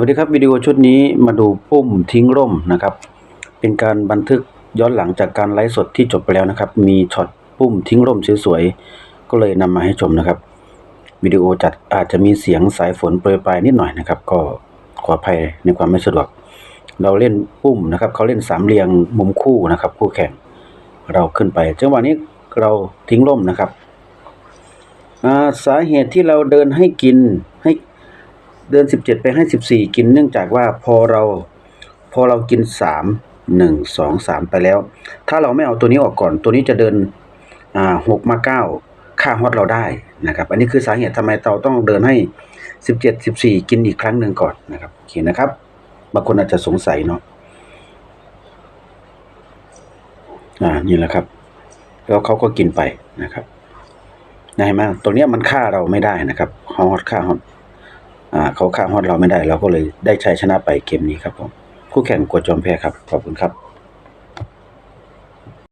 วัสดีครับวิดีโอชุดนี้มาดูปุ่มทิ้งร่มนะครับ เป็นการบันทึกย้อนหลังจากการไลฟ์สดที่จบไปแล้วนะครับ มีช็อตปุ่มทิ้งร่มสวยๆก็เลยนำมาให้ชมนะครับวิดีโอจัดอาจจะมีเสียงสายฝนโปรยปลายนิดหน่อยนะครับ ก็ขออภัยในความไม่สะดวก เราเล่นปุ่มนะครับเขาเล่นสามเหลี่ยมมุมคู่นะครับ คู่แข่งเราขึ้นไปจังหวะนี้เราทิ้งร่มนะครับสาเหตุที่เราเดินให้กินให้ เดือนสิบเจ็ดไปให้สิบสี่กินเนื่องจากว่าพอเราพอเรากินสามหนึ่งสองสามไปแล้ว ถ้าเราไม่เอาตัวนี้ออกก่อน ตัวนี้จะเดินอ่าหกมาเก้าค่าฮอตเราได้นะครับ อันนี้คือสาเหตุทำไมเราต้องเดินให้สิบเจ็ดสิบสี่กินอีกครั้งหนึ่งก่อนนะครับโอเคนะครับบางคนอาจจะสงสัยเนาะอ่านี่แหละครับ แล้วเขาก็กินไปนะครับได้ไหมตัวเนี้ยมันฆ่าเราไม่ได้นะครับฮอตฆ่าฮอต เขาข้ามฮอดเราไม่ได้ เราก็เลยได้ชัยชนะไปเกมนี้ครับผมคู่แข่งกวดจอมแพ้ครับ ขอบคุณครับ